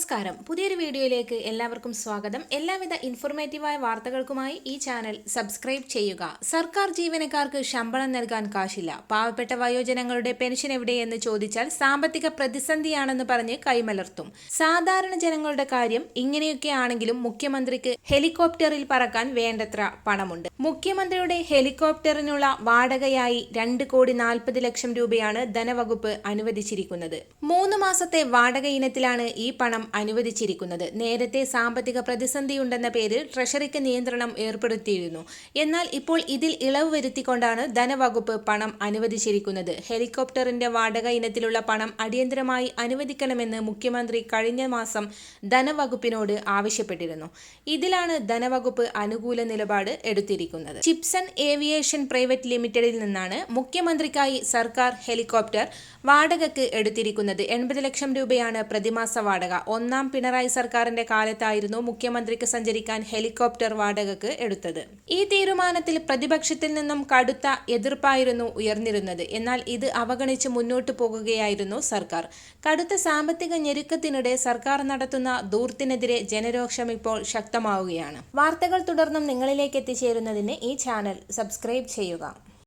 നമസ്കാരം. പുതിയൊരു വീഡിയോയിലേക്ക് എല്ലാവർക്കും സ്വാഗതം. എല്ലാവിധ ഇൻഫോർമേറ്റീവായ വാർത്തകൾക്കുമായി ഈ ചാനൽ സബ്സ്ക്രൈബ് ചെയ്യുക. സർക്കാർ ജീവനക്കാർക്ക് ശമ്പളം നൽകാൻ കാശില്ല. പാവപ്പെട്ട വയോജനങ്ങളുടെ പെൻഷൻ എവിടെയെന്ന് ചോദിച്ചാൽ സാമ്പത്തിക പ്രതിസന്ധിയാണെന്ന് പറഞ്ഞ് കൈമലർത്തും. സാധാരണ ജനങ്ങളുടെ കാര്യം ഇങ്ങനെയൊക്കെ ആണെങ്കിലും മുഖ്യമന്ത്രിക്ക് ഹെലികോപ്റ്ററിൽ പറക്കാൻ വേണ്ടത്ര പണമുണ്ട്. മുഖ്യമന്ത്രിയുടെ ഹെലികോപ്റ്ററിനുള്ള വാടകയായി രണ്ട് കോടി നാൽപ്പത് ലക്ഷം രൂപയാണ് ധനവകുപ്പ് അനുവദിച്ചിരിക്കുന്നത്. മൂന്ന് മാസത്തെ വാടക ഇനത്തിലാണ് ഈ പണം അനുവദിച്ചിരിക്കുന്നത്. നേരത്തെ സാമ്പത്തിക പ്രതിസന്ധിയുണ്ടെന്ന പേരിൽ ട്രഷറിക്ക് നിയന്ത്രണം ഏർപ്പെടുത്തിയിരുന്നു. എന്നാൽ ഇപ്പോൾ ഇതിൽ ഇളവ് വരുത്തിക്കൊണ്ടാണ് ധനവകുപ്പ് പണം അനുവദിച്ചിരിക്കുന്നത്. ഹെലികോപ്റ്ററിന്റെ വാടക ഇനത്തിലുള്ള പണം അടിയന്തരമായി അനുവദിക്കണമെന്ന് മുഖ്യമന്ത്രി കഴിഞ്ഞ മാസം ധനവകുപ്പിനോട് ആവശ്യപ്പെട്ടിരുന്നു. ഇതിലാണ് ധനവകുപ്പ് അനുകൂല നിലപാട് എടുത്തിരിക്കുന്നത്. ചിപ്സൺ ഏവിയേഷൻ പ്രൈവറ്റ് ലിമിറ്റഡിൽ നിന്നാണ് മുഖ്യമന്ത്രിക്കായി സർക്കാർ ഹെലികോപ്റ്റർ വാടകയ്ക്ക് എടുത്തിരിക്കുന്നത്. എൺപത് ലക്ഷം രൂപയാണ് പ്രതിമാസ വാടക. ഒന്നാം പിണറായി സർക്കാരിന്റെ കാലത്തായിരുന്നു മുഖ്യമന്ത്രിക്ക് സഞ്ചരിക്കാൻ ഹെലികോപ്റ്റർ വാടകക്ക് എടുത്തത്. ഈ തീരുമാനത്തിൽ പ്രതിപക്ഷത്തിൽ നിന്നും കടുത്ത എതിർപ്പായിരുന്നു ഉയർന്നിരുന്നത്. എന്നാൽ ഇത് അവഗണിച്ച് മുന്നോട്ടു പോകുകയായിരുന്നു സർക്കാർ. കടുത്ത സാമ്പത്തിക ഞെരുക്കത്തിനിടെ സർക്കാർ നടത്തുന്ന ദൂർത്തിനെതിരെ ജനരോക്ഷം ഇപ്പോൾ ശക്തമാവുകയാണ്. വാർത്തകൾ തുടർന്നും നിങ്ങളിലേക്ക് എത്തിച്ചേരുന്നതിന് ഈ ചാനൽ സബ്സ്ക്രൈബ് ചെയ്യുക.